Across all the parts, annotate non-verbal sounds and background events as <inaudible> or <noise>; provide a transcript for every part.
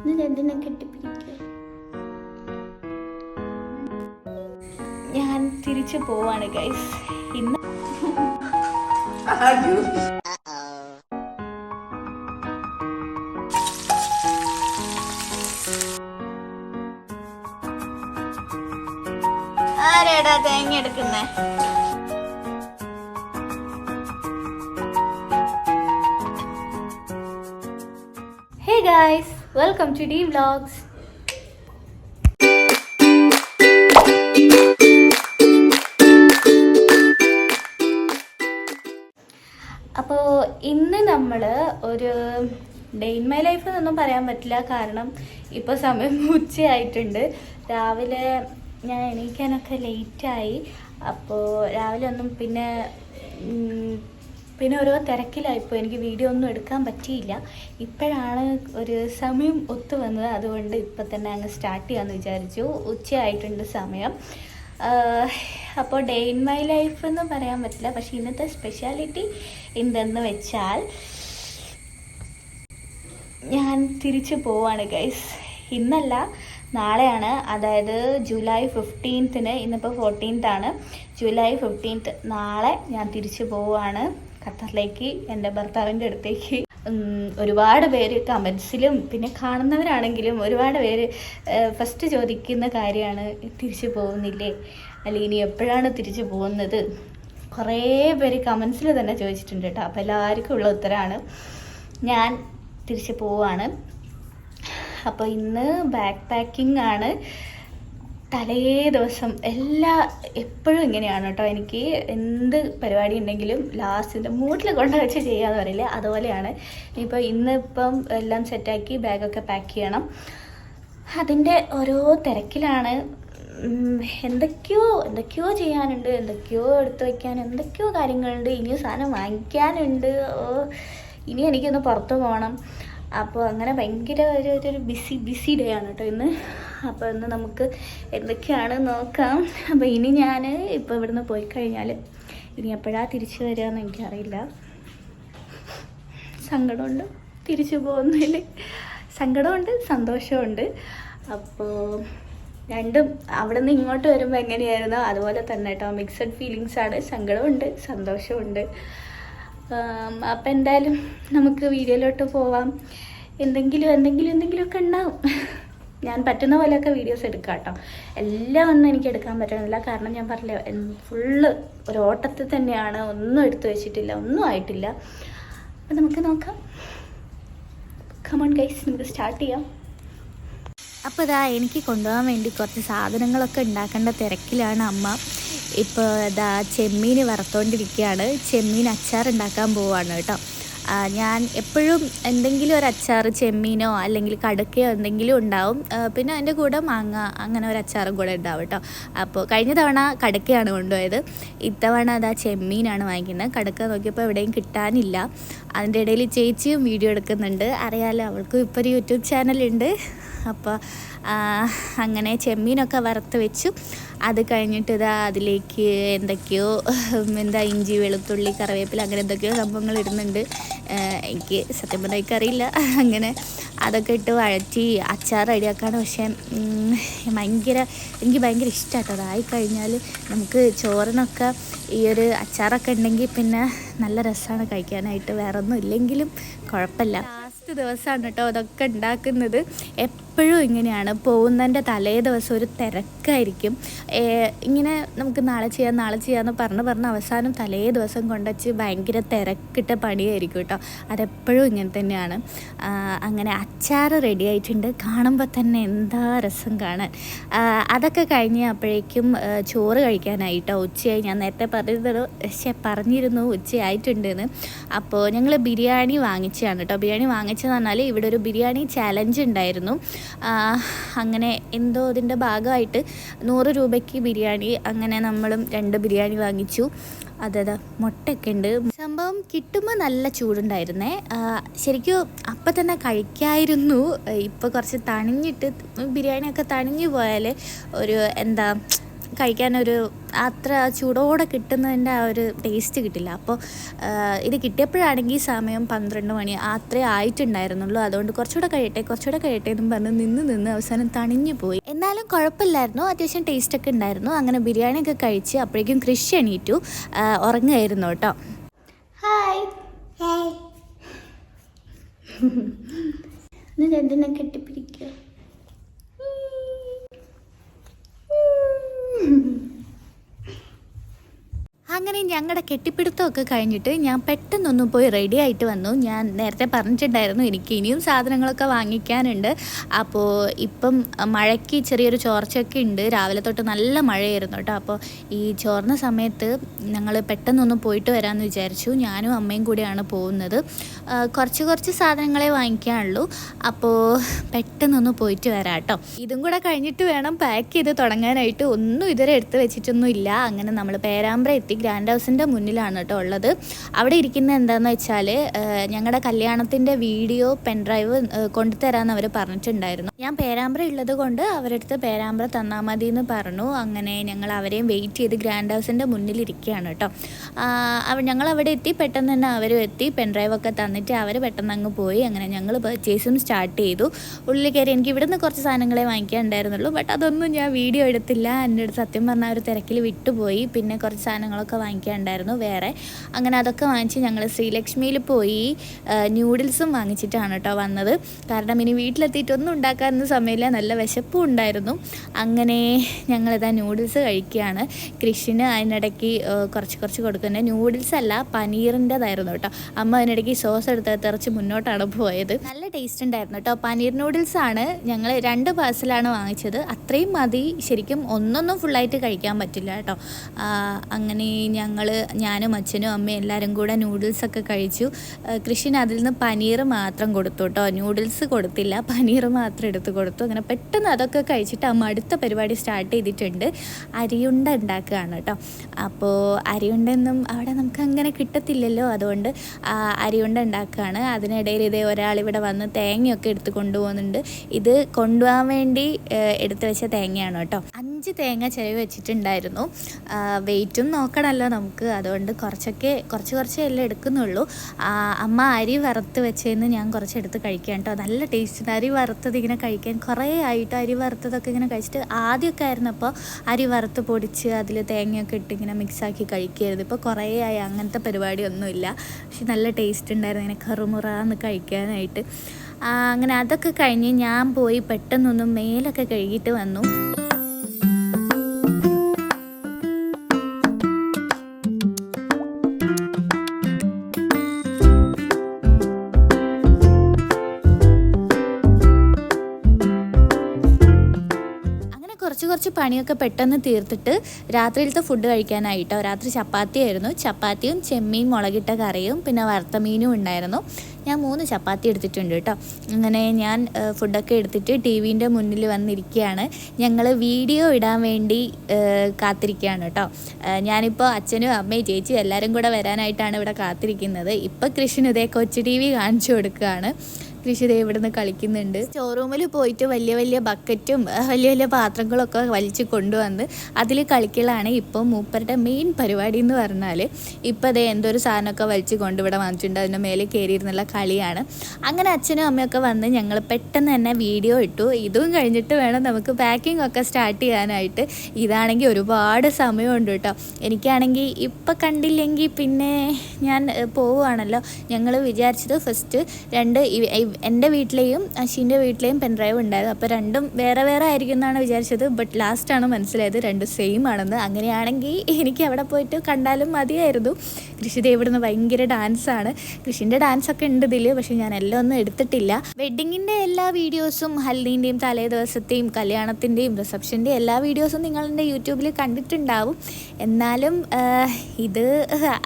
എന്നിട്ട് എന്തിനെ കെട്ടിപ്പിടിക്കുക? ഞാൻ തിരിച്ചു പോവാണ് ഗൈസ് ഇന്ന് ആരേടാ തേങ്ങ എടുക്കുന്നേ? Hey guys welcome to D vlogs അപ്പോൾ ഇന്ന് നമ്മൾ ഒരു ഡേ ഇൻ മൈ ലൈഫ് എന്നൊന്നും പറയാൻ പറ്റില്ല. കാരണം ഇപ്പോൾ സമയം <laughs> ഉച്ചയായിട്ടുണ്ട്. രാവിലെ ഞാൻ എണീക്കാനൊക്കെ ലേറ്റായി അപ്പോൾ രാവിലെ ഒന്നും പിന്നെ പിന്നെ ഓരോ തിരക്കിലായിപ്പോൾ എനിക്ക് വീഡിയോ ഒന്നും എടുക്കാൻ പറ്റിയില്ല. ഇപ്പോഴാണ് ഒരു സമയം ഒത്തു വന്നത്. അതുകൊണ്ട് ഇപ്പം തന്നെ അങ്ങ് സ്റ്റാർട്ട് ചെയ്യാമെന്ന് വിചാരിച്ചു. ഉച്ചയായിട്ടുണ്ട് സമയം. അപ്പോൾ ഡേ ഇൻ മൈ ലൈഫ് എന്ന് പറയാൻ പറ്റില്ല. പക്ഷേ ഇന്നത്തെ സ്പെഷ്യാലിറ്റി എന്തെന്ന് വെച്ചാൽ ഞാൻ തിരിച്ചു പോവാണ് ഗൈസ് ഇന്നല്ല നാളെയാണ്. അതായത് ജൂലൈ ഫിഫ്റ്റീൻത്തിന് ഇന്നിപ്പോൾ ഫോർട്ടീൻത്താണ് ജൂലൈ ഫിഫ്റ്റീൻത്ത് നാളെ ഞാൻ തിരിച്ചു പോവാണ്. ഖത്തറിലേക്ക് എന്റെ ഭർത്താവിന്റെ അടുത്തേക്ക്. ഒരുപാട് പേര് കമൻസിലും പിന്നെ കാണുന്നവരാണെങ്കിലും ഒരുപാട് പേര് ഫസ്റ്റ് ചോദിക്കുന്ന കാര്യമാണ് തിരിച്ചു പോകുന്നില്ലേ? അല്ലെങ്കിൽ ഇനി എപ്പോഴാണ് തിരിച്ചു പോകുന്നത്? കുറേ പേര് കമൻസിൽ തന്നെ ചോദിച്ചിട്ടുണ്ട് കേട്ടോ. അപ്പോൾ എല്ലാവർക്കും ഉള്ള ഉത്തരമാണ് ഞാൻ തിരിച്ചു പോവാണ്. അപ്പോൾ ഇന്ന് ബാക്ക് പാക്കിംഗ് ആണ്. തലേ ദിവസം എല്ലാ എപ്പോഴും ഇങ്ങനെയാണ് കേട്ടോ. എനിക്ക് എന്ത് പരിപാടി ഉണ്ടെങ്കിലും ലാസ്റ്റിന്റെ മൂട്ടിൽ കൊണ്ട് വെച്ച് ചെയ്യാന്ന് പറയില്ലേ അതുപോലെയാണ്. ഇപ്പോൾ ഇന്നിപ്പം എല്ലാം സെറ്റാക്കി ബാഗൊക്കെ പാക്ക് ചെയ്യണം. അതിന്റെ ഓരോ തിരക്കിലാണ്. എന്തൊക്കെയോ എന്തൊക്കെയോ ചെയ്യാനുണ്ട് എന്തൊക്കെയോ എടുത്തു വയ്ക്കാൻ എന്തൊക്കെയോ കാര്യങ്ങളുണ്ട്. ഇനിയും സാധനം വാങ്ങിക്കാനുണ്ട്. ഇനി എനിക്കൊന്ന് പുറത്ത് പോകണം അപ്പോൾ അങ്ങനെ ഭയങ്കര ഒരു ഒരു- ബിസി ബിസി ഡേ ആണ് കേട്ടോ ഇന്ന്. അപ്പോൾ ഇന്ന് നമുക്ക് എന്തൊക്കെയാണ് നോക്കാം. അപ്പോൾ ഇനി ഞാൻ ഇപ്പോൾ ഇവിടുന്ന് പോയി കഴിഞ്ഞാൽ ഇനി എപ്പോഴാണ് തിരിച്ചു വരിക എന്ന് എനിക്കറിയില്ല. സങ്കടമുണ്ട് തിരിച്ചു പോകുന്നതിൽ. സങ്കടമുണ്ട് സന്തോഷമുണ്ട്. അപ്പോൾ രണ്ടും അവിടെ നിന്ന് ഇങ്ങോട്ട് വരുമ്പോൾ എങ്ങനെയായിരുന്നോ? അതുപോലെ തന്നെ കേട്ടോ മിക്സഡ് ഫീലിങ്സ് ആണ്. സങ്കടമുണ്ട് സന്തോഷമുണ്ട്. അപ്പം എന്തായാലും നമുക്ക് വീഡിയോയിലോട്ട് പോവാം. എന്തെങ്കിലും എന്തെങ്കിലും എന്തെങ്കിലുമൊക്കെ ഉണ്ടാവും. ഞാൻ പറ്റുന്ന പോലെയൊക്കെ വീഡിയോസ് എടുക്കാം കേട്ടോ. എല്ലാം ഒന്നും എനിക്ക് എടുക്കാൻ പറ്റണില്ല. കാരണം ഞാൻ പറഞ്ഞില്ല ഫുള്ള് ഒരു ഓട്ടത്തിൽ തന്നെയാണ്. ഒന്നും എടുത്തു വെച്ചിട്ടില്ല ഒന്നും ആയിട്ടില്ല. അപ്പം നമുക്ക് നോക്കാം. കമൺ ഗൈസ് നമുക്ക് സ്റ്റാർട്ട് ചെയ്യാം. അപ്പോൾ ഇതാ എനിക്ക് കൊണ്ടുപോകാൻ വേണ്ടി കുറച്ച് സാധനങ്ങളൊക്കെ ഉണ്ടാക്കേണ്ട തിരക്കിലാണ് അമ്മ. ഇപ്പോൾ ഇതാ ചെമ്മീൻ വറുത്തോണ്ടിരിക്കുകയാണ് ചെമ്മീൻ അച്ചാർ ഉണ്ടാക്കാൻ പോവാണ് കേട്ടോ. ഞാൻ എപ്പോഴും എന്തെങ്കിലും ഒരു അച്ചാർ ചെമ്മീനോ അല്ലെങ്കിൽ കടുക്കയോ എന്തെങ്കിലും ഉണ്ടാവും. പിന്നെ അതിന്റെ കൂടെ മാങ്ങ അങ്ങനെ ഒരു അച്ചാറും കൂടെ ഉണ്ടാവും കേട്ടോ. അപ്പോൾ കഴിഞ്ഞ തവണ കടുക്കയാണ് കൊണ്ടുപോയത്. ഇത്തവണ അതാ ചെമ്മീനാണ് വാങ്ങിക്കുന്നത്. കടുക്ക നോക്കിയപ്പോൾ എവിടെയും കിട്ടാനില്ല. അതിന്റെ ഇടയിൽ ചേച്ചിയും വീഡിയോ എടുക്കുന്നുണ്ട്. അറിയാലോ അവൾക്കും ഇപ്പോൾ ഒരു യൂട്യൂബ് ചാനലുണ്ട്. അപ്പോൾ അങ്ങനെ ചെമ്മീനൊക്കെ വറുത്ത് വെച്ചു. അത് കഴിഞ്ഞിട്ട് ഇതാ അതിലേക്ക് എന്തൊക്കെയോ എന്താ ഇഞ്ചി വെളുത്തുള്ളി കറിവേപ്പില അങ്ങനെ എന്തൊക്കെയോ സംഭവങ്ങൾ ഇടുന്നുണ്ട്. എനിക്ക് സത്യം പറഞ്ഞാൽ എനിക്കറിയില്ല. അങ്ങനെ അതൊക്കെ ഇട്ട് വഴറ്റി അച്ചാർ റെഡിയാക്കാണ്. പക്ഷേ ഭയങ്കര എനിക്ക് ഭയങ്കര ഇഷ്ടമാട്ടോ അതായി കഴിഞ്ഞാൽ നമുക്ക് ചോറിനൊക്കെ ഈ ഒരു അച്ചാറൊക്കെ ഉണ്ടെങ്കിൽ പിന്നെ നല്ല രസമാണ് കഴിക്കാനായിട്ട്. വേറെ ഒന്നും ഇല്ലെങ്കിലും കുഴപ്പമില്ല. ലാസ്റ്റ് ദിവസമാണ് കേട്ടോ അതൊക്കെ ഉണ്ടാക്കുന്നത്. എപ്പോഴും ഇങ്ങനെയാണ്. പോകുന്നതിന്റെ തലേ ദിവസം ഒരു തിരക്കായിരിക്കും. ഇങ്ങനെ നമുക്ക് നാളെ ചെയ്യാം നാളെ ചെയ്യാമെന്ന് പറഞ്ഞ് പറഞ്ഞ് അവസാനം തലേ ദിവസം കൊണ്ടുവച്ച് ഭയങ്കര തിരക്കിട്ട പണിയായിരിക്കും കേട്ടോ. അതെപ്പോഴും ഇങ്ങനെ തന്നെയാണ്. അങ്ങനെ അച്ചാർ റെഡി ആയിട്ടുണ്ട്. കാണുമ്പോൾ തന്നെ എന്താ രസം കാണാൻ. അതൊക്കെ കഴിഞ്ഞ് അപ്പോഴേക്കും ചോറ് കഴിക്കാനായിട്ടോ ഉച്ചയായി. ഞാൻ നേരത്തെ പറഞ്ഞത് പക്ഷേ പറഞ്ഞിരുന്നു ഉച്ചയായിട്ടുണ്ടെന്ന്. അപ്പോൾ ഞങ്ങൾ ബിരിയാണി വാങ്ങിച്ചതാണ് കേട്ടോ. ബിരിയാണി വാങ്ങിച്ചതെന്ന് പറഞ്ഞാൽ ഇവിടെ ഒരു ബിരിയാണി ചലഞ്ച് ഉണ്ടായിരുന്നു. അങ്ങനെ എന്തോ അതിന്റെ ഭാഗമായിട്ട് നൂറ് രൂപയ്ക്ക് ബിരിയാണി അങ്ങനെ നമ്മളും രണ്ട് ബിരിയാണി വാങ്ങിച്ചു. അതെ അതെ മുട്ടയൊക്കെ ഉണ്ട്. സംഭവം കിട്ടുമ്പോൾ നല്ല ചൂടുണ്ടായിരുന്നേ. ശരിക്കും അപ്പം തന്നെ കഴിക്കായിരുന്നു. ഇപ്പോൾ കുറച്ച് തണിഞ്ഞിട്ട് ബിരിയാണിയൊക്കെ തണിഞ്ഞു പോയാൽ ഒരു എന്താ കഴിക്കാനൊരു അത്ര ചൂടോടെ കിട്ടുന്നതിന്റെ ആ ഒരു ടേസ്റ്റ് കിട്ടില്ല. അപ്പോൾ ഇത് കിട്ടിയപ്പോഴാണെങ്കിൽ സമയം പന്ത്രണ്ട് മണി അത്രേ ആയിട്ടുണ്ടായിരുന്നുള്ളൂ. അതുകൊണ്ട് കുറച്ചുകൂടെ കഴിയട്ടെ കുറച്ചുകൂടെ കഴിയട്ടെ എന്നും പറഞ്ഞ് നിന്ന് നിന്ന് അവസാനം തണിഞ്ഞു പോയി. എന്നാലും കുഴപ്പമില്ലായിരുന്നു. അത്യാവശ്യം ടേസ്റ്റൊക്കെ ഉണ്ടായിരുന്നു. അങ്ങനെ ബിരിയാണിയൊക്കെ കഴിച്ച് അപ്പോഴേക്കും കൃഷി എണീറ്റു. ഉറങ്ങായിരുന്നു കേട്ടോ. ഹായ് ഹായ് ഇന്ന് കെട്ടിപ്പിടിക്കുക? അങ്ങനെ ഞങ്ങളുടെ കെട്ടിപ്പിടുത്തമൊക്കെ കഴിഞ്ഞിട്ട് ഞാൻ പെട്ടെന്നൊന്നും പോയി റെഡി ആയിട്ട് വന്നു. ഞാൻ നേരത്തെ പറഞ്ഞിട്ടുണ്ടായിരുന്നു എനിക്ക് ഇനിയും സാധനങ്ങളൊക്കെ വാങ്ങിക്കാനുണ്ട്. അപ്പോൾ ഇപ്പം മഴയ്ക്ക് ചെറിയൊരു ചോർച്ചയൊക്കെ ഉണ്ട്. രാവിലെ തൊട്ട് നല്ല മഴയായിരുന്നു കേട്ടോ. അപ്പോൾ ഈ ചോർന്ന സമയത്ത് ഞങ്ങൾ പെട്ടെന്നൊന്ന് പോയിട്ട് വരാമെന്ന് വിചാരിച്ചു. ഞാനും അമ്മയും കൂടിയാണ് പോകുന്നത്. കുറച്ച് കുറച്ച് സാധനങ്ങളെ വാങ്ങിക്കാനുള്ളൂ. അപ്പോൾ പെട്ടെന്നൊന്ന് പോയിട്ട് വരാം കേട്ടോ. ഇതും കൂടെ കഴിഞ്ഞിട്ട് വേണം പാക്ക് ചെയ്ത് തുടങ്ങാനായിട്ട്. ഒന്നും ഇതുവരെ എടുത്ത് വെച്ചിട്ടൊന്നും ഇല്ല അങ്ങനെ നമ്മൾ പേരാമ്പ്ര എത്തി. ഗ്രാൻഡ് ഹൗസിന്റെ മുന്നിലാണ് കേട്ടോ ഉള്ളത്. അവിടെ ഇരിക്കുന്ന എന്താണെന്ന് വെച്ചാൽ ഞങ്ങളുടെ കല്യാണത്തിന്റെ വീഡിയോ പെൻഡ്രൈവ് കൊണ്ടുതരാമെന്ന് അവർ പറഞ്ഞിട്ടുണ്ടായിരുന്നു. ഞാൻ പേരാമ്പ്ര ഉള്ളത് കൊണ്ട് അവരടുത്ത് പേരാമ്പ്ര തന്നാൽ മതി എന്ന് പറഞ്ഞു. അങ്ങനെ ഞങ്ങൾ അവരെയും വെയിറ്റ് ചെയ്ത് ഗ്രാൻഡ് ഹൗസിന്റെ മുന്നിലിരിക്കുകയാണ് കേട്ടോ. ഞങ്ങൾ അവിടെ എത്തി പെട്ടെന്ന് തന്നെ അവരും എത്തി പെൻഡ്രൈവൊക്കെ തന്നിട്ട് അവർ പെട്ടെന്ന് അങ്ങ് പോയി. അങ്ങനെ ഞങ്ങൾ പർച്ചേസും സ്റ്റാർട്ട് ചെയ്തു. ഉള്ളിൽ കയറി എനിക്ക് ഇവിടുന്ന് കുറച്ച് സാധനങ്ങളെ വാങ്ങിക്കാൻ ഉണ്ടായിരുന്നുള്ളൂ. ബട്ട് അതൊന്നും ഞാൻ വീഡിയോ എടുത്തില്ല. എന്റെ അടുത്ത് സത്യം പറഞ്ഞാൽ ഒരു തിരക്കിൽ വിട്ടുപോയി. പിന്നെ കുറച്ച് സാധനങ്ങളൊക്കെ വാങ്ങിക്കാനുണ്ടായിരുന്നു വേറെ. അങ്ങനെ അതൊക്കെ വാങ്ങിച്ച് ഞങ്ങൾ ശ്രീലക്ഷ്മിയിൽ പോയി ന്യൂഡിൽസും വാങ്ങിച്ചിട്ടാണ് കേട്ടോ വന്നത്. കാരണം ഇനി വീട്ടിലെത്തിയിട്ട് ഒന്നും ഉണ്ടാക്കാനൊന്നും സമയമില്ല നല്ല വിശപ്പും ഉണ്ടായിരുന്നു. അങ്ങനെ ഞങ്ങളിതാ ന്യൂഡിൽസ് കഴിക്കുകയാണ്. കൃഷിന് അതിനിടയ്ക്ക് കുറച്ച് കുറച്ച് കൊടുക്കുന്നത് ന്യൂഡിൽസ് അല്ല പനീറിന്റെതായിരുന്നു കേട്ടോ അമ്മ അതിനിടയ്ക്ക് സോസ് എടുത്ത് തിറച്ച് മുന്നോട്ടാണ് പോയത്. നല്ല ടേസ്റ്റ് ഉണ്ടായിരുന്നു കേട്ടോ പനീർ നൂഡിൽസ് ആണ് ഞങ്ങൾ രണ്ട് പാഴ്സലാണ് വാങ്ങിച്ചത്. അത്രയും മതി. ശരിക്കും ഒന്നൊന്നും ഫുള്ളായിട്ട് കഴിക്കാൻ പറ്റില്ല കേട്ടോ അങ്ങനെ ഞങ്ങൾ ഞാനും അച്ഛനും അമ്മയും എല്ലാവരും കൂടെ നൂഡിൽസ് ഒക്കെ കഴിച്ചു. കൃഷിന് അതിൽ നിന്ന് പനീർ മാത്രം കൊടുത്തു കേട്ടോ നൂഡിൽസ് കൊടുത്തില്ല പനീർ മാത്രം എടുത്ത് കൊടുത്തു. അങ്ങനെ പെട്ടെന്ന് അതൊക്കെ കഴിച്ചിട്ട് അമ്മ അടുത്ത പരിപാടി സ്റ്റാർട്ട് ചെയ്തിട്ടുണ്ട്. അരിയുണ്ട ഉണ്ടാക്കുകയാണ് കേട്ടോ അപ്പോൾ അരിയുണ്ടെന്നും അവിടെ നമുക്ക് അങ്ങനെ കിട്ടത്തില്ലല്ലോ. അതുകൊണ്ട് അരിയുണ്ട ഉണ്ടാക്കുകയാണ്. അതിനിടയിൽ ഇതേ ഒരാൾ ഇവിടെ വന്ന് തേങ്ങയൊക്കെ എടുത്ത് കൊണ്ടുപോകുന്നുണ്ട്. ഇത് കൊണ്ടുപോകാൻ വേണ്ടി എടുത്തു വെച്ച തേങ്ങയാണ് കേട്ടോ അഞ്ച് തേങ്ങ ചിലവ് വെച്ചിട്ടുണ്ടായിരുന്നു. വെയിറ്റും നോക്കണമല്ലോ നമുക്ക്. അതുകൊണ്ട് കുറച്ചൊക്കെ കുറച്ച് കുറച്ചേ എല്ലാം എടുക്കുന്നുള്ളൂ. അമ്മ അരി വറുത്ത് വെച്ചതിന് ഞാൻ കുറച്ച് എടുത്ത് കഴിക്കാം കേട്ടോ. നല്ല ടേസ്റ്റ് അരി വറുത്തത് ഇങ്ങനെ കഴിക്കാൻ കുറേ ആയിട്ട് അരി വറുത്തതൊക്കെ ഇങ്ങനെ കഴിച്ചിട്ട് ആദ്യമൊക്കെ ആയിരുന്നപ്പോൾ അരി വറുത്ത് പൊടിച്ച് അതിൽ തേങ്ങയൊക്കെ ഇട്ട് ഇങ്ങനെ മിക്സാക്കി കഴിക്കരുത്. ഇപ്പോൾ കുറേ ആയി അങ്ങനത്തെ പരിപാടിയൊന്നുമില്ല. പക്ഷെ നല്ല ടേസ്റ്റ് ഉണ്ടായിരുന്നു ഇങ്ങനെ കറുമുറാന്ന് കഴിക്കാനായിട്ട്. അങ്ങനെ അതൊക്കെ കഴിഞ്ഞ് ഞാൻ പോയി പെട്ടെന്നൊന്നും മേലൊക്കെ കഴുകിയിട്ട് വന്നു. കുറച്ച് കുറച്ച് പണിയൊക്കെ പെട്ടെന്ന് തീർത്തിട്ട് രാത്രിയിലത്തെ ഫുഡ് കഴിക്കാനായിട്ടോ. രാത്രി ചപ്പാത്തി ആയിരുന്നു. ചപ്പാത്തിയും ചെമ്മീൻ മുളകിട്ട കറിയും പിന്നെ വറുത്ത മീനും ഉണ്ടായിരുന്നു. ഞാൻ മൂന്ന് ചപ്പാത്തി എടുത്തിട്ടുണ്ട് കേട്ടോ. അങ്ങനെ ഞാൻ ഫുഡൊക്കെ എടുത്തിട്ട് ടി വിന്റെ മുന്നിൽ വന്നിരിക്കുകയാണ്. ഞങ്ങൾ വീഡിയോ ഇടാൻ വേണ്ടി കാത്തിരിക്കുകയാണ് കേട്ടോ. ഞാനിപ്പോൾ അച്ഛനും അമ്മയും ചേച്ചിയും എല്ലാവരും കൂടെ വരാനായിട്ടാണ് ഇവിടെ കാത്തിരിക്കുന്നത്. ഇപ്പോൾ കൃഷ്ണൻ ഇതേ കൊച്ചു ടി വി കാണിച്ചു കൊടുക്കുകയാണ്. കൃഷി ദേ ഇവിടുന്ന് കളിക്കുന്നുണ്ട്. സ്റ്റോറൂമിൽ പോയിട്ട് വലിയ വലിയ ബക്കറ്റും വലിയ വലിയ പാത്രങ്ങളൊക്കെ വലിച്ച് കൊണ്ടുവന്ന് അതിൽ കളിക്കലാണ് ഇപ്പോൾ മൂപ്പരുടെ മെയിൻ പരിപാടി എന്ന് പറഞ്ഞാൽ ഇപ്പോൾ അതേ എന്തോ ഒരു സാധനമൊക്കെ വലിച്ച് കൊണ്ട് ഇവിടെ വന്നിട്ടുണ്ട്. അതിന്റെ മേലെ കയറിയിരുന്നുള്ള കളിയാണ്. അങ്ങനെ അച്ഛനും അമ്മയൊക്കെ വന്ന് ഞങ്ങൾ പെട്ടെന്ന് തന്നെ വീഡിയോ ഇട്ടു. ഇതും കഴിഞ്ഞിട്ട് വേണം നമുക്ക് പാക്കിംഗ് ഒക്കെ സ്റ്റാർട്ട് ചെയ്യാനായിട്ട്. ഇതാണെങ്കിൽ ഒരുപാട് സമയമുണ്ട് കേട്ടോ. എനിക്കാണെങ്കിൽ ഇപ്പം കണ്ടില്ലെങ്കിൽ പിന്നെ ഞാൻ പോവുകയാണല്ലോ. ഞങ്ങൾ വിചാരിച്ചത് ഫസ്റ്റ് രണ്ട് എന്റെ വീട്ടിലെയും അശ്വിന്റെ വീട്ടിലെയും പെൻഡ്രൈവ് ഉണ്ടായത്. അപ്പോൾ രണ്ടും വേറെ വേറെ ആയിരിക്കും എന്നാണ് വിചാരിച്ചത് ബട്ട് ലാസ്റ്റാണ് മനസ്സിലായത് രണ്ടും സെയിം ആണെന്ന്. അങ്ങനെയാണെങ്കിൽ എനിക്ക് അവിടെ പോയിട്ട് കണ്ടാലും മതിയായിരുന്നു. കൃഷി ഇവിടുന്ന് ഭയങ്കര ഡാൻസാണ് കൃഷിന്റെ ഡാൻസൊക്കെ ഉണ്ട് ഇതിൽ പക്ഷേ ഞാൻ എല്ലാം ഒന്നും എടുത്തിട്ടില്ല. വെഡ്ഡിങ്ങിന്റെ എല്ലാ വീഡിയോസും ഹൽദീന്റെയും തലേ ദിവസത്തെയും കല്യാണത്തിന്റെയും റിസപ്ഷന്റെയും എല്ലാ വീഡിയോസും നിങ്ങളെന്റെ യൂട്യൂബിൽ കണ്ടിട്ടുണ്ടാവും. എന്നാലും ഇത്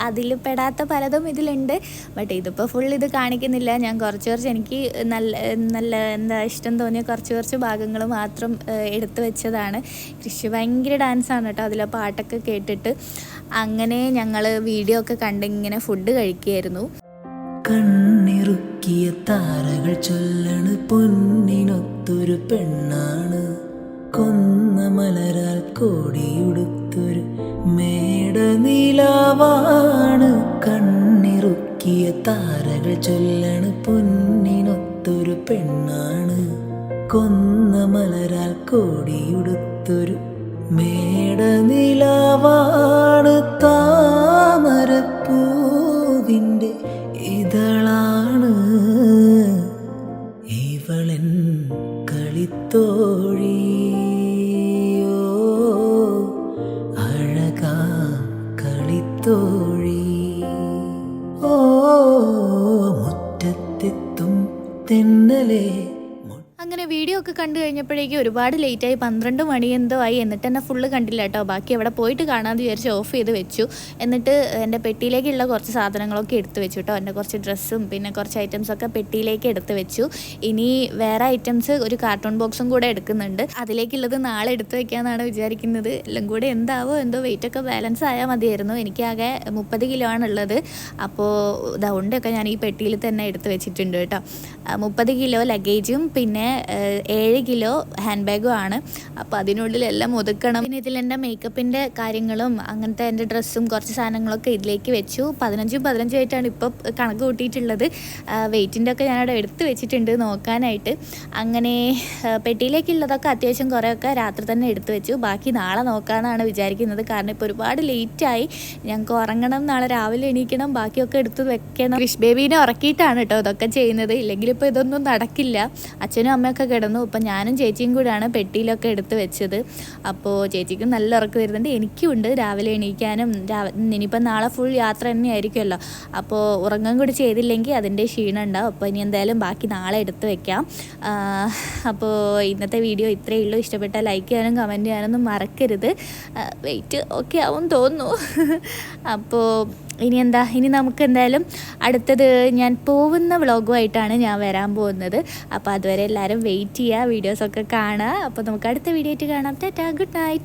അതിൽ പെടാത്ത പലതും ഇതിലുണ്ട്. ബട്ട് ഇതിപ്പോൾ ഫുൾ ഇത് കാണിക്കുന്നില്ല. ഞാൻ കുറച്ച് കുറച്ച് എനിക്ക് നല്ല നല്ല എന്താ ഇഷ്ടം തോന്നിയ കുറച്ച് കുറച്ച് ഭാഗങ്ങൾ മാത്രം എടുത്തു വെച്ചതാണ്. കൃഷി ഭയങ്കര ഡാൻസാണ് കേട്ടോ. അതിലെ പാട്ടൊക്കെ കേട്ടിട്ട് അങ്ങനെ ഞങ്ങൾ വീഡിയോ ഒക്കെ കണ്ടിങ്ങനെ ഫുഡ് കഴിക്കുകയായിരുന്നു. കണ്ണിറുക്കിയ താരകൾ ചൊല്ലണ് പൊന്നിനൊത്തൊരു പെണ്ണാണ്. കൊന്ന മലരാൽ കോടിയുടുത്തൊരു മേട നിലാവാണ് കണ്ണിറുക്കിയ താരകൾ ചൊല്ലണ് പൊന്നിനൊത്തൊരു പെണ്ണാണ്. കൊന്ന മലരാൽ കോടിയുടുത്തൊരു മേടനിലാവാണ് താമരപ്പൂവിന്റെ ഇതളാണ്. ഇവളൻ കളിത്തോഴിയോ കഴിഞ്ഞപ്പോഴേക്കും ഒരുപാട് ലേറ്റായി പന്ത്രണ്ട് മണി എന്തോ ആയി. എന്നിട്ട് തന്നെ ഫുള്ള് കണ്ടില്ല കേട്ടോ. ബാക്കി എവിടെ പോയിട്ട് കാണാമെന്ന് വിചാരിച്ച് ഓഫ് ചെയ്ത് വെച്ചു. എന്നിട്ട് എന്റെ പെട്ടിയിലേക്കുള്ള കുറച്ച് സാധനങ്ങളൊക്കെ എടുത്ത് വെച്ചു കേട്ടോ. എന്റെ കുറച്ച് ഡ്രസ്സും പിന്നെ കുറച്ച് ഐറ്റംസൊക്കെ പെട്ടിയിലേക്ക് എടുത്ത് വെച്ചു. ഇനി വേറെ ഐറ്റംസ് ഒരു കാർട്ടൂൺ ബോക്സും കൂടെ എടുക്കുന്നുണ്ട്. അതിലേക്കുള്ളത് നാളെ എടുത്ത് വെക്കാമെന്നാണ് വിചാരിക്കുന്നത്. എല്ലാം കൂടെ എന്താവോ എന്തോ വെയിറ്റ് ഒക്കെ ബാലൻസ് ആയാൽ മതിയായിരുന്നു. എനിക്കാകെ മുപ്പത് കിലോ ആണുള്ളത്. അപ്പോൾ ദൗണ്ടൊക്കെ ഞാൻ ഈ പെട്ടിയിൽ തന്നെ എടുത്ത് വെച്ചിട്ടുണ്ട് കേട്ടോ. മുപ്പത് കിലോ ലഗേജും പിന്നെ ഏഴ് കിലോ ഹാൻഡ് ബാഗും ആണ്. അപ്പോൾ അതിനുള്ളിൽ എല്ലാം ഒതുക്കണം. പിന്നെ ഇതിൽ എന്റെ മേക്കപ്പിന്റെ കാര്യങ്ങളും അങ്ങനത്തെ എന്റെ ഡ്രസ്സും കുറച്ച് സാധനങ്ങളൊക്കെ ഇതിലേക്ക് വെച്ചു. പതിനഞ്ചും പതിനഞ്ചും ആയിട്ടാണ് ഇപ്പോൾ കണക്ക് കൂട്ടിയിട്ടുള്ളത്. വെയിറ്റിന്റെ ഒക്കെ ഞാനവിടെ എടുത്ത് വെച്ചിട്ടുണ്ട് നോക്കാനായിട്ട്. അങ്ങനെ പെട്ടിയിലേക്കുള്ളതൊക്കെ അത്യാവശ്യം കുറേയൊക്കെ രാത്രി തന്നെ എടുത്ത് വെച്ചു. ബാക്കി നാളെ നോക്കാമെന്നാണ് വിചാരിക്കുന്നത്. കാരണം ഇപ്പോൾ ഒരുപാട് ലേറ്റായി ഞങ്ങൾക്ക് ഉറങ്ങണം നാളെ രാവിലെ എണീക്കണം. ബാക്കിയൊക്കെ എടുത്ത് വെക്കണം. കൃഷ് ബേബീനെ ഉറക്കിയിട്ടാണ് കേട്ടോ ഇതൊക്കെ ചെയ്യുന്നത്. ഇല്ലെങ്കിൽ ഇപ്പോൾ ഇതൊന്നും നടക്കില്ല. അച്ഛനും അമ്മയൊക്കെ കിടന്നു. ഇപ്പം ഞാനും ചേച്ചിയും കൂടെയാണ് പെട്ടിയിലൊക്കെ എടുത്ത് വെച്ചത്. അപ്പോൾ ചേച്ചിക്കും നല്ല ഉറക്കം വരുന്നുണ്ട്. എനിക്കും ഉണ്ട്. രാവിലെ എണീക്കാനും ഇനിയിപ്പം നാളെ ഫുൾ യാത്ര തന്നെ ആയിരിക്കുമല്ലോ അപ്പോൾ ഉറങ്ങും കൂടി ചെയ്തില്ലെങ്കിൽ അതിന്റെ ക്ഷീണം ഉണ്ടാവും. അപ്പോൾ ഇനി എന്തായാലും ബാക്കി നാളെ എടുത്ത് വെക്കാം. അപ്പോൾ ഇന്നത്തെ വീഡിയോ ഇത്രയേ ഉള്ളൂ. ഇഷ്ടപ്പെട്ട ലൈക്ക് ചെയ്യാനും കമന്റ് ചെയ്യാനൊന്നും മറക്കരുത്. വെയിറ്റ് ഓക്കെ ആവും തോന്നുന്നു. <laughs> അപ്പോൾ ഇനി എന്താ ഇനി നമുക്ക് എന്തായാലും അടുത്തത് ഞാൻ പോകുന്ന വ്ളോഗുമായിട്ടാണ് ഞാൻ വരാൻ പോകുന്നത്. അപ്പോൾ അതുവരെ എല്ലാവരും വെയിറ്റ് ചെയ്യുക വീഡിയോസൊക്കെ കാണുക. അപ്പോൾ നമുക്ക് അടുത്ത വീഡിയോ ആയിട്ട് കാണാം. Tata good night